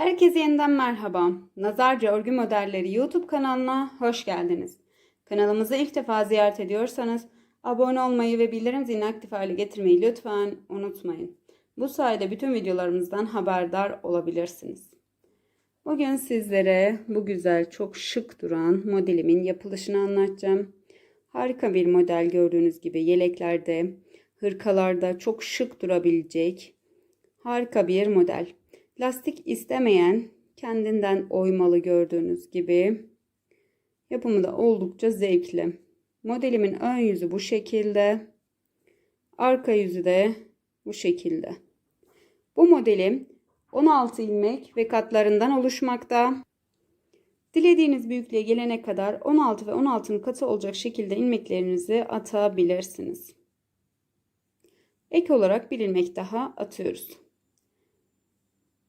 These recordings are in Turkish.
Herkese yeniden merhaba. Nazarca Örgü Modelleri YouTube kanalına hoş geldiniz. Kanalımızı ilk defa ziyaret ediyorsanız abone olmayı ve bildirim zilini aktif hale getirmeyi lütfen unutmayın. Bu sayede bütün videolarımızdan haberdar olabilirsiniz. Bugün sizlere bu güzel, çok şık duran modelimin yapılışını anlatacağım. Harika bir model gördüğünüz gibi yeleklerde, hırkalarda çok şık durabilecek harika bir model. Lastik istemeyen kendinden oymalı gördüğünüz gibi. Yapımı da oldukça zevkli. Modelimin ön yüzü bu şekilde. Arka yüzü de bu şekilde. Bu modelim 16 ilmek ve katlarından oluşmakta. Dilediğiniz büyüklüğe gelene kadar 16 ve 16'nın katı olacak şekilde ilmeklerinizi atabilirsiniz. Ek olarak bir ilmek daha atıyoruz.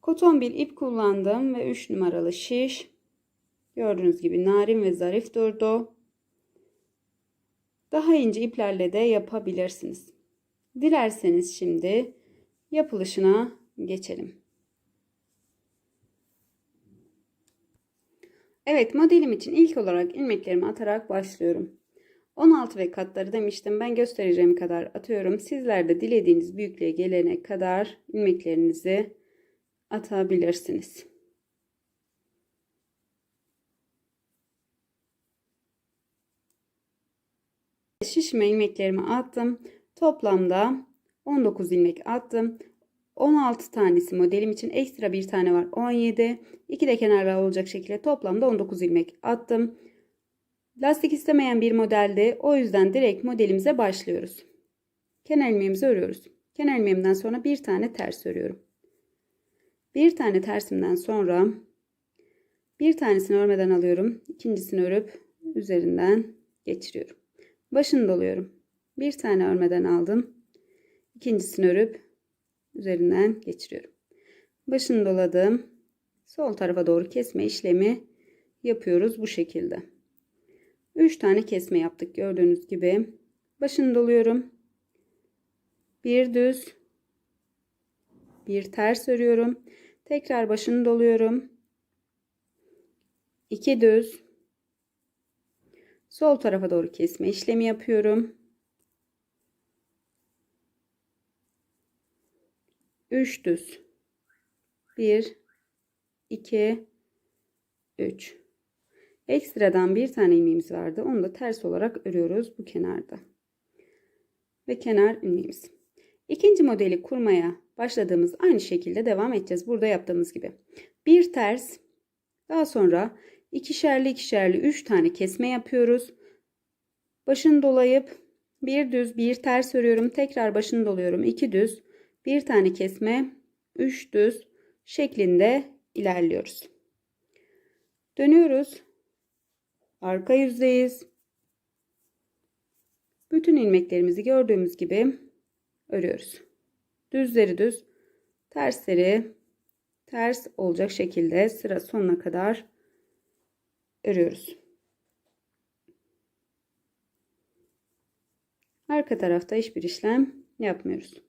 Koton bir ip kullandım ve 3 numaralı şiş. Gördüğünüz gibi narin ve zarif durdu. Daha ince iplerle de yapabilirsiniz. Dilerseniz şimdi yapılışına geçelim. Evet modelim için ilk olarak ilmeklerimi atarak başlıyorum. 16 ve katları demiştim. Ben göstereceğim kadar atıyorum. Sizler de dilediğiniz büyüklüğe gelene kadar ilmeklerinizi atabilirsiniz. Şişme ilmeklerimi attım. Toplamda 19 ilmek attım. 16 tanesi modelim için ekstra bir tane var 17. 2 de kenarlar olacak şekilde toplamda 19 ilmek attım. Lastik istemeyen bir modelde o yüzden direkt modelimize başlıyoruz. Kenar ilmeğimizi örüyoruz. Kenar ilmeğimden sonra bir tane ters örüyorum. Bir tane tersimden sonra bir tanesini örmeden alıyorum. ikincisini örüp üzerinden geçiriyorum. Başını doluyorum. Bir tane örmeden aldım. ikincisini örüp üzerinden geçiriyorum. Başını doladım. Sol tarafa doğru kesme işlemi yapıyoruz bu şekilde. 3 tane kesme yaptık gördüğünüz gibi. Başını doluyorum. Bir düz bir ters örüyorum. Tekrar başını doluyorum. 2 düz. Sol tarafa doğru kesme işlemi yapıyorum. 3 düz. 1 2 3 Ekstradan bir tane ilmeğimiz vardı. Onu da ters olarak örüyoruz bu kenarda. Ve kenar ilmeğimiz. İkinci modeli kurmaya başladığımız aynı şekilde devam edeceğiz. Burada yaptığımız gibi. Bir ters daha sonra ikişerli ikişerli üç tane kesme yapıyoruz. Başını dolayıp bir düz bir ters örüyorum. Tekrar başını doluyorum. iki düz bir tane kesme üç düz şeklinde ilerliyoruz. Dönüyoruz. Arka yüzdeyiz. Bütün ilmeklerimizi gördüğümüz gibi örüyoruz. Düzleri düz, tersleri ters olacak şekilde sıra sonuna kadar örüyoruz. Arka tarafta hiçbir işlem yapmıyoruz.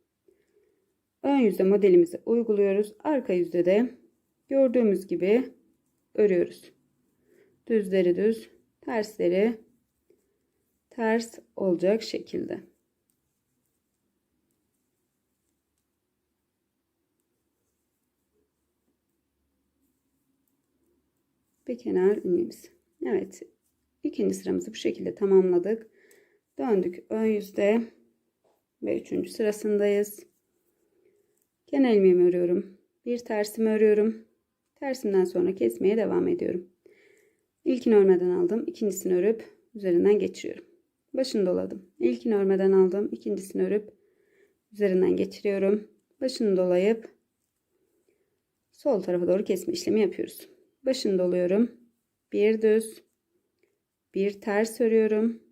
Ön yüzde modelimizi uyguluyoruz. Arka yüzde de gördüğümüz gibi örüyoruz. Düzleri düz, tersleri ters olacak şekilde. Ve kenar ilmeğimiz. Evet. ikinci sıramızı bu şekilde tamamladık. Döndük ön yüzde ve üçüncü sırasındayız. Kenar ilmeğimi örüyorum. Bir tersimi örüyorum. Tersimden sonra kesmeye devam ediyorum. İlkini örmeden aldım. ikincisini örüp üzerinden geçiriyorum. Başını doladım. İlkini örmeden aldım. ikincisini örüp üzerinden geçiriyorum. Başını dolayıp sol tarafa doğru kesme işlemi yapıyoruz başını doluyorum. Bir düz, bir ters örüyorum.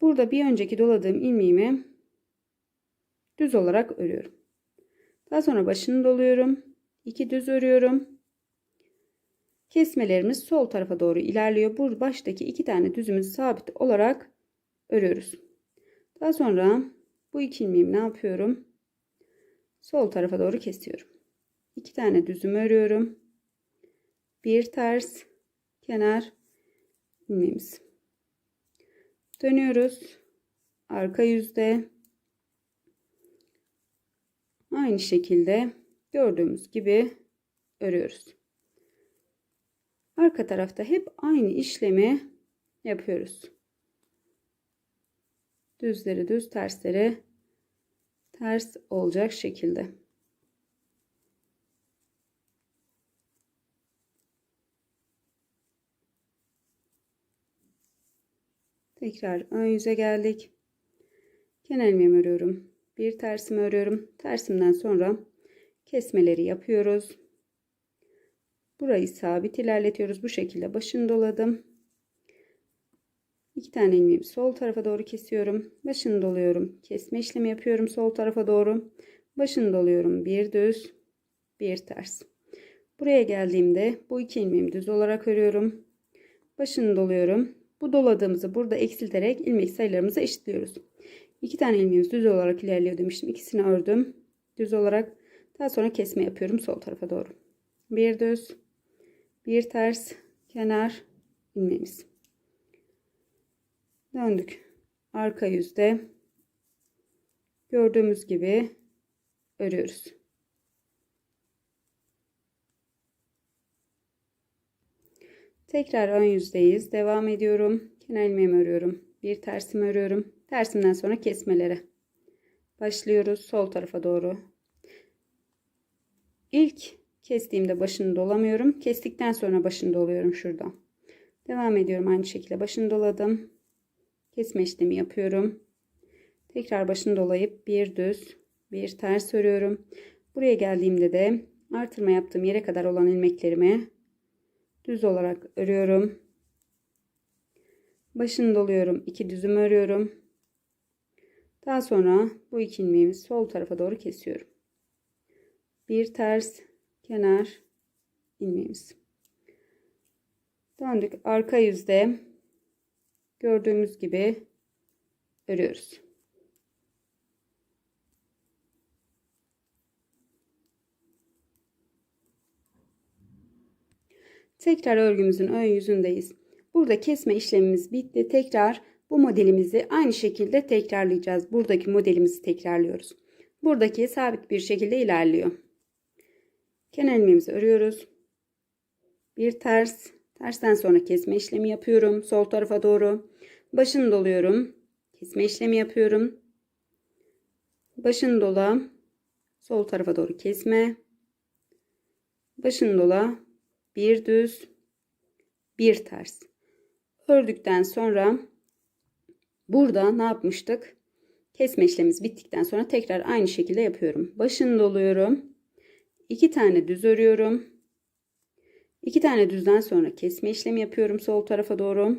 Burada bir önceki doladığım ilmeğimi düz olarak örüyorum. Daha sonra başını doluyorum. iki düz örüyorum. Kesmelerimiz sol tarafa doğru ilerliyor. Bu baştaki iki tane düzümüzü sabit olarak örüyoruz. Daha sonra bu iki ilmeğimi ne yapıyorum? Sol tarafa doğru kesiyorum. iki tane düzüm örüyorum. Bir ters kenar ilmeğimiz. Dönüyoruz. Arka yüzde aynı şekilde gördüğümüz gibi örüyoruz. Arka tarafta hep aynı işlemi yapıyoruz. Düzleri düz, tersleri ters olacak şekilde. Tekrar ön yüze geldik. Kenar ilmeğimi örüyorum. Bir tersimi örüyorum. Tersimden sonra kesmeleri yapıyoruz. Burayı sabit ilerletiyoruz. Bu şekilde başını doladım. İki tane ilmeğimi sol tarafa doğru kesiyorum. Başını doluyorum. Kesme işlemi yapıyorum sol tarafa doğru. Başını doluyorum. Bir düz, bir ters. Buraya geldiğimde bu iki ilmeğimi düz olarak örüyorum. Başını doluyorum. Bu doladığımızı burada eksilterek ilmek sayılarımızı eşitliyoruz. İki tane ilmeğimiz düz olarak ilerliyor demiştim. İkisini ördüm. Düz olarak daha sonra kesme yapıyorum sol tarafa doğru. Bir düz, bir ters, kenar ilmeğimiz. Döndük. Arka yüzde gördüğümüz gibi örüyoruz. Tekrar ön yüzdeyiz. Devam ediyorum. Kenar ilmeğimi örüyorum. Bir tersimi örüyorum. Tersimden sonra kesmelere. Başlıyoruz sol tarafa doğru. İlk kestiğimde başını dolamıyorum. Kestikten sonra başını doluyorum şuradan. Devam ediyorum aynı şekilde başını doladım. Kesme işlemi yapıyorum. Tekrar başını dolayıp bir düz, bir ters örüyorum. Buraya geldiğimde de artırma yaptığım yere kadar olan ilmeklerimi düz olarak örüyorum. Başını doluyorum. iki düzüm örüyorum. Daha sonra bu iki ilmeğimi sol tarafa doğru kesiyorum. Bir ters kenar ilmeğimiz. Döndük arka yüzde gördüğümüz gibi örüyoruz. Tekrar örgümüzün ön yüzündeyiz. Burada kesme işlemimiz bitti. Tekrar bu modelimizi aynı şekilde tekrarlayacağız. Buradaki modelimizi tekrarlıyoruz. Buradaki sabit bir şekilde ilerliyor. Kenar ilmeğimizi örüyoruz. Bir ters, tersten sonra kesme işlemi yapıyorum. Sol tarafa doğru. Başını doluyorum. Kesme işlemi yapıyorum. Başını dola. Sol tarafa doğru kesme. Başını dola. Bir düz. Bir ters. Ördükten sonra burada ne yapmıştık? Kesme işlemimiz bittikten sonra tekrar aynı şekilde yapıyorum. Başını doluyorum. İki tane düz örüyorum. İki tane düzden sonra kesme işlemi yapıyorum sol tarafa doğru.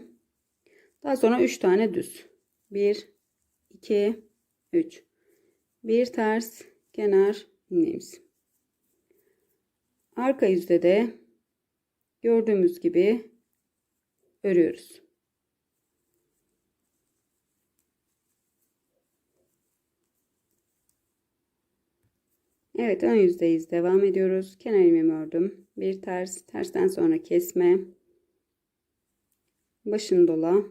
Daha sonra 3 tane düz. 1, 2, 3. Bir ters kenar ilmeğimiz. Arka yüzde de gördüğümüz gibi örüyoruz. Evet ön yüzdeyiz. Devam ediyoruz. Kenar ilmeğimi ördüm. Bir ters, tersten sonra kesme. Başını dola.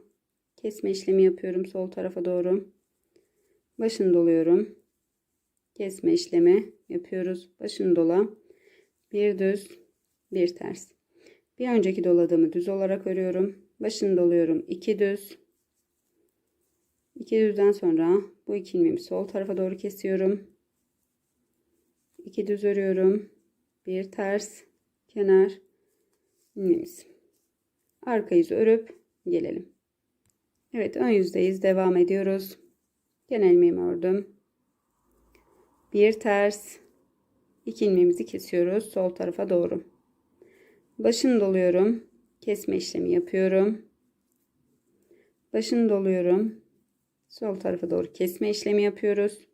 Kesme işlemi yapıyorum sol tarafa doğru. Başını doluyorum. Kesme işlemi yapıyoruz. Başını dola. Bir düz, bir ters. Bir önceki doladığımı düz olarak örüyorum. Başını doluyorum. iki düz. İki düzden sonra bu iki ilmeğimi sol tarafa doğru kesiyorum. İki düz örüyorum. Bir ters, kenar ilmeğimiz. Arka yüzü örüp gelelim. Evet ön yüzdeyiz. Devam ediyoruz. Genel ilmeğimi ördüm. Bir ters. iki ilmeğimizi kesiyoruz. Sol tarafa doğru. Başını doluyorum. Kesme işlemi yapıyorum. Başını doluyorum. Sol tarafa doğru kesme işlemi yapıyoruz.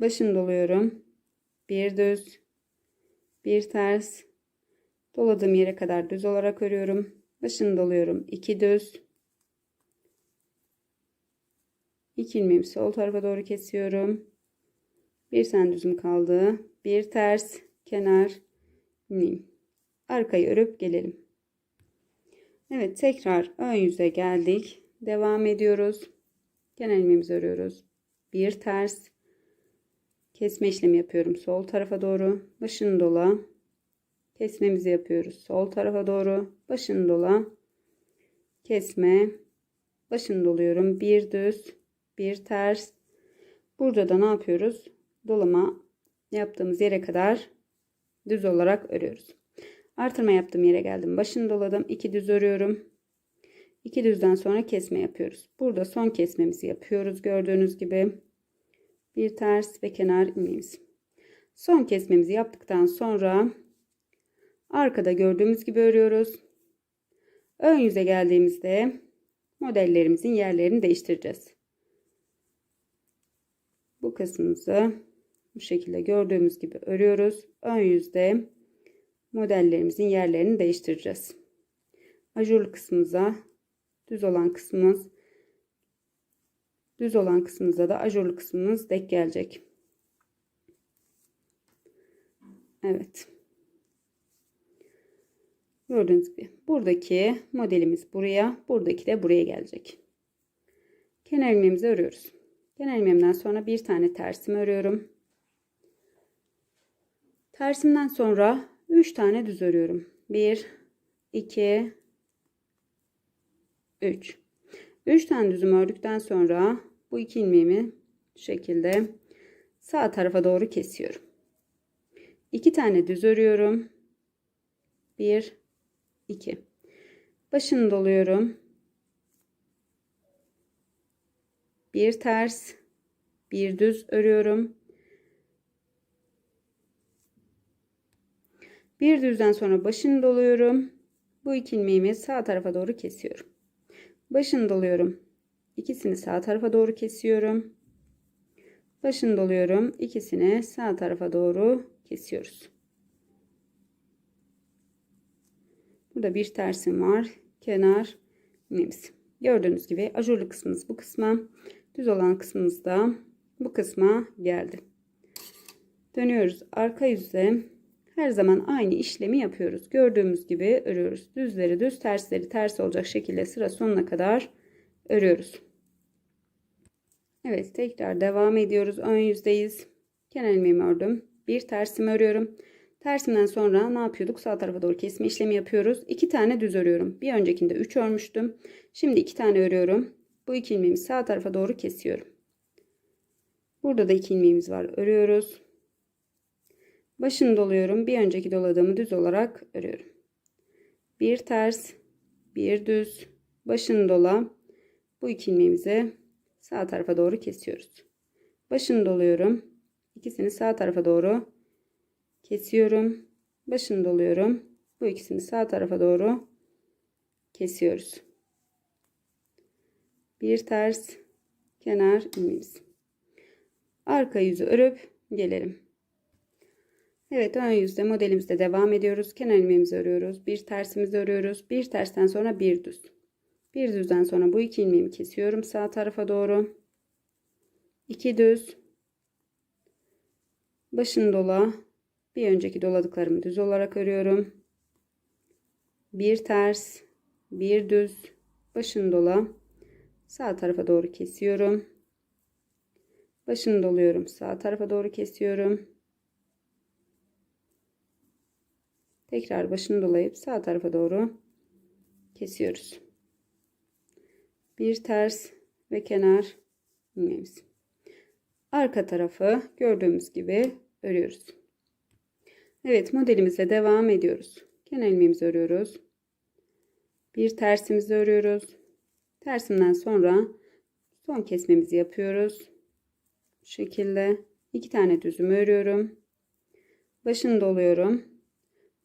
Başını doluyorum. Bir düz. Bir ters. Doladığım yere kadar düz olarak örüyorum. Başını doluyorum. 2 düz. 2 ilmeğimi sol tarafa doğru kesiyorum. Bir tane düzüm kaldı. Bir ters kenar ilmeğim. Arkayı örüp gelelim. Evet tekrar ön yüze geldik. Devam ediyoruz. Genel ilmeğimizi örüyoruz. Bir ters kesme işlemi yapıyorum sol tarafa doğru. Başını dola. Kesmemizi yapıyoruz. Sol tarafa doğru. Başını dola. Kesme. Başını doluyorum. Bir düz, bir ters. Burada da ne yapıyoruz? Dolama yaptığımız yere kadar düz olarak örüyoruz. Artırma yaptığım yere geldim. Başını doladım. iki düz örüyorum. İki düzden sonra kesme yapıyoruz. Burada son kesmemizi yapıyoruz. Gördüğünüz gibi bir ters ve kenar ilmeğimiz. Son kesmemizi yaptıktan sonra arkada gördüğümüz gibi örüyoruz. Ön yüze geldiğimizde modellerimizin yerlerini değiştireceğiz. Bu kısmımızı bu şekilde gördüğümüz gibi örüyoruz. Ön yüzde modellerimizin yerlerini değiştireceğiz. Ajurlu kısmımıza düz olan kısmımız düz olan kısmımıza da ajurlu kısmımız denk gelecek. Evet. Gördüğünüz gibi buradaki modelimiz buraya, buradaki de buraya gelecek. Kenar ilmeğimizi örüyoruz. Kenar ilmeğimden sonra bir tane tersimi örüyorum. Tersimden sonra 3 tane düz örüyorum. 1 2 3 3 tane düzüm ördükten sonra bu iki ilmeğimi şu şekilde sağ tarafa doğru kesiyorum. 2 tane düz örüyorum. 1 2 Başını doluyorum. Bir ters, bir düz örüyorum. Bir düzden sonra başını doluyorum. Bu iki ilmeğimi sağ tarafa doğru kesiyorum. Başını doluyorum. İkisini sağ tarafa doğru kesiyorum. Başını doluyorum. İkisini sağ tarafa doğru kesiyoruz. Burada bir tersim var. Kenar ilmeğimiz. Gördüğünüz gibi ajurlu kısmımız bu kısma. Düz olan kısmımız da bu kısma geldi. Dönüyoruz arka yüze. Her zaman aynı işlemi yapıyoruz. Gördüğümüz gibi örüyoruz. Düzleri düz, tersleri ters olacak şekilde sıra sonuna kadar örüyoruz. Evet, tekrar devam ediyoruz. Ön yüzdeyiz. Kenar ilmeğimi ördüm. Bir tersimi örüyorum. Tersimden sonra ne yapıyorduk? Sağ tarafa doğru kesme işlemi yapıyoruz. İki tane düz örüyorum. Bir öncekinde 3 örmüştüm. Şimdi iki tane örüyorum. Bu iki ilmeğimi sağ tarafa doğru kesiyorum. Burada da iki ilmeğimiz var. Örüyoruz. Başını doluyorum. Bir önceki doladığımı düz olarak örüyorum. Bir ters, bir düz, başını dola. Bu iki ilmeğimizi sağ tarafa doğru kesiyoruz. Başını doluyorum. İkisini sağ tarafa doğru kesiyorum. Başını doluyorum. Bu ikisini sağ tarafa doğru kesiyoruz. Bir ters kenar ilmeğimiz. Arka yüzü örüp gelelim. Evet ön yüzde modelimizde devam ediyoruz. Kenar ilmeğimizi örüyoruz. Bir tersimizi örüyoruz. Bir tersten sonra bir düz. Bir düzden sonra bu iki ilmeğimi kesiyorum sağ tarafa doğru. İki düz. Başını dola. Bir önceki doladıklarımı düz olarak örüyorum. Bir ters, bir düz, başını dola. Sağ tarafa doğru kesiyorum. Başını doluyorum. Sağ tarafa doğru kesiyorum. Tekrar başını dolayıp sağ tarafa doğru kesiyoruz. Bir ters ve kenar ilmeğimiz. Arka tarafı gördüğümüz gibi örüyoruz. Evet modelimizle devam ediyoruz. Kenar ilmeğimizi örüyoruz. Bir tersimizi örüyoruz. Tersimden sonra son kesmemizi yapıyoruz. Bu şekilde iki tane düzümü örüyorum. Başını doluyorum.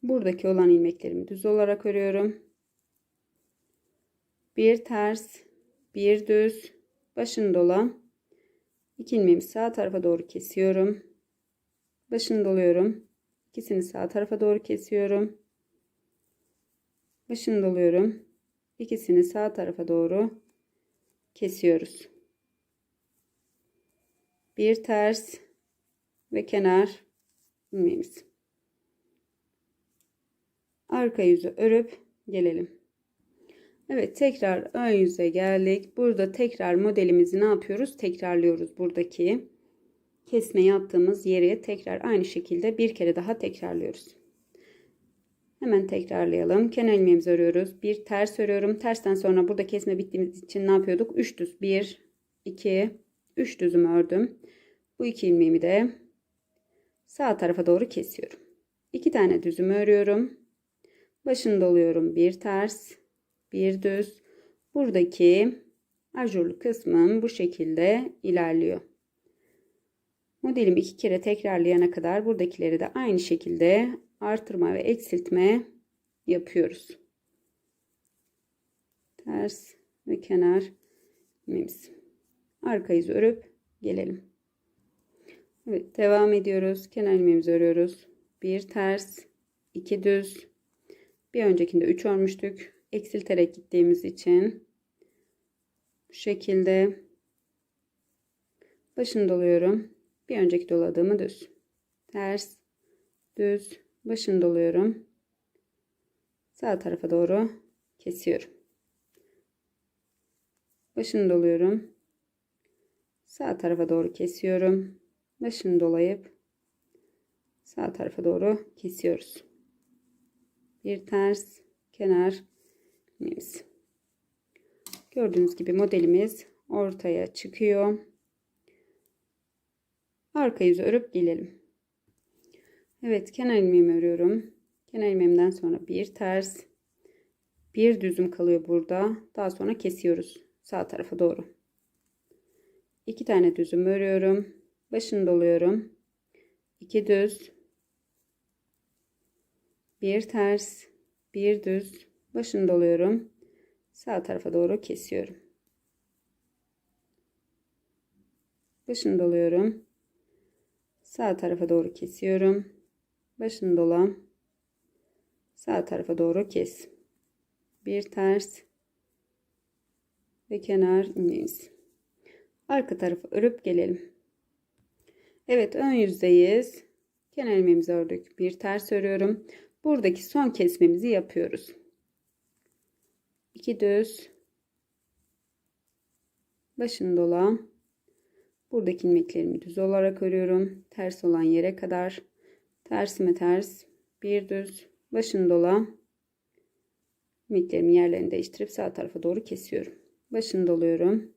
Buradaki olan ilmeklerimi düz olarak örüyorum. Bir ters, bir düz, başını dola. İki ilmeğimi sağ tarafa doğru kesiyorum. Başını doluyorum. İkisini sağ tarafa doğru kesiyorum. Başını doluyorum. İkisini sağ tarafa doğru kesiyoruz. Bir ters, ve kenar ilmeğimiz. Arka yüzü örüp gelelim. Evet tekrar ön yüze geldik. Burada tekrar modelimizi ne yapıyoruz? Tekrarlıyoruz buradaki kesme yaptığımız yere tekrar aynı şekilde bir kere daha tekrarlıyoruz. Hemen tekrarlayalım. Kenar ilmeğimizi örüyoruz. Bir ters örüyorum. Tersten sonra burada kesme bittiğimiz için ne yapıyorduk? 3 düz. 1, 2, 3 düzümü ördüm. Bu iki ilmeğimi de sağ tarafa doğru kesiyorum. 2 tane düzümü örüyorum. Başını doluyorum. Bir ters, bir düz. Buradaki ajurlu kısmım bu şekilde ilerliyor. Modelimi iki kere tekrarlayana kadar buradakileri de aynı şekilde artırma ve eksiltme yapıyoruz. Ters ve kenar ilmeğimiz. Arka yüzü örüp gelelim. Evet devam ediyoruz. Kenar ilmeğimizi örüyoruz. Bir ters, iki düz. Bir öncekinde 3 örmüştük. Eksilterek gittiğimiz için bu şekilde başını doluyorum. Bir önceki doladığımı düz. Ters, düz, başını doluyorum. Sağ tarafa doğru kesiyorum. Başını doluyorum. Sağ tarafa doğru kesiyorum. Başını dolayıp sağ tarafa doğru kesiyoruz. Bir ters kenar ilmeğimiz. Gördüğünüz gibi modelimiz ortaya çıkıyor. Arka yüzü örüp gelelim. Evet kenar ilmeğimi örüyorum. Kenar ilmeğimden sonra bir ters bir düzüm kalıyor burada. Daha sonra kesiyoruz sağ tarafa doğru. İki tane düzüm örüyorum. Başını doluyorum. İki düz. Bir ters. Bir düz. Başını doluyorum. Sağ tarafa doğru kesiyorum. Başını doluyorum. Sağ tarafa doğru kesiyorum. Başını dolan. Sağ tarafa doğru kes. Bir ters. Ve kenar ilmeğimiz. Arka tarafı örüp gelelim. Evet ön yüzdeyiz. Kenar ilmeğimizi ördük. Bir ters örüyorum. Buradaki son kesmemizi yapıyoruz. 2 düz. Başını dola. Buradaki ilmeklerimi düz olarak örüyorum. Ters olan yere kadar. Tersime ters. Bir düz. Başını dola. İlmeklerimi yerlerini değiştirip sağ tarafa doğru kesiyorum. Başını doluyorum.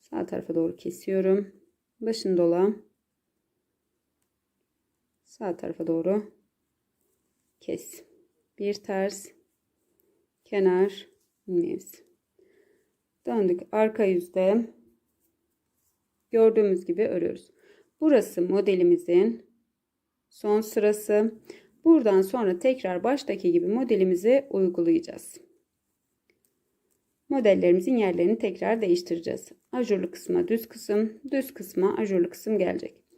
Sağ tarafa doğru kesiyorum. Başını dola. Sağ tarafa doğru kes. Bir ters. Kenar ilmeğimiz. Döndük. Arka yüzde gördüğümüz gibi örüyoruz. Burası modelimizin son sırası. Buradan sonra tekrar baştaki gibi modelimizi uygulayacağız. Modellerimizin yerlerini tekrar değiştireceğiz. Ajurlu kısma düz kısım, düz kısma ajurlu kısım gelecek.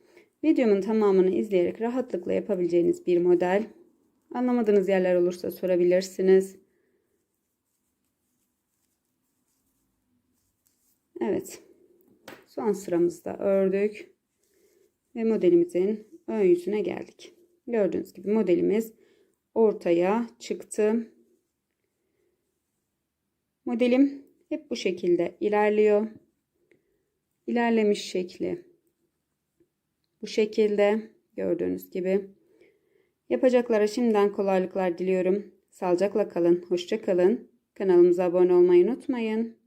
Videomun tamamını izleyerek rahatlıkla yapabileceğiniz bir model. Anlamadığınız yerler olursa sorabilirsiniz. Evet. Son sıramızda ördük. Ve modelimizin ön yüzüne geldik. Gördüğünüz gibi modelimiz ortaya çıktı. Modelim hep bu şekilde ilerliyor. İlerlemiş şekli bu şekilde gördüğünüz gibi. Yapacaklara şimdiden kolaylıklar diliyorum. Sağlıcakla kalın, hoşça kalın. Kanalımıza abone olmayı unutmayın.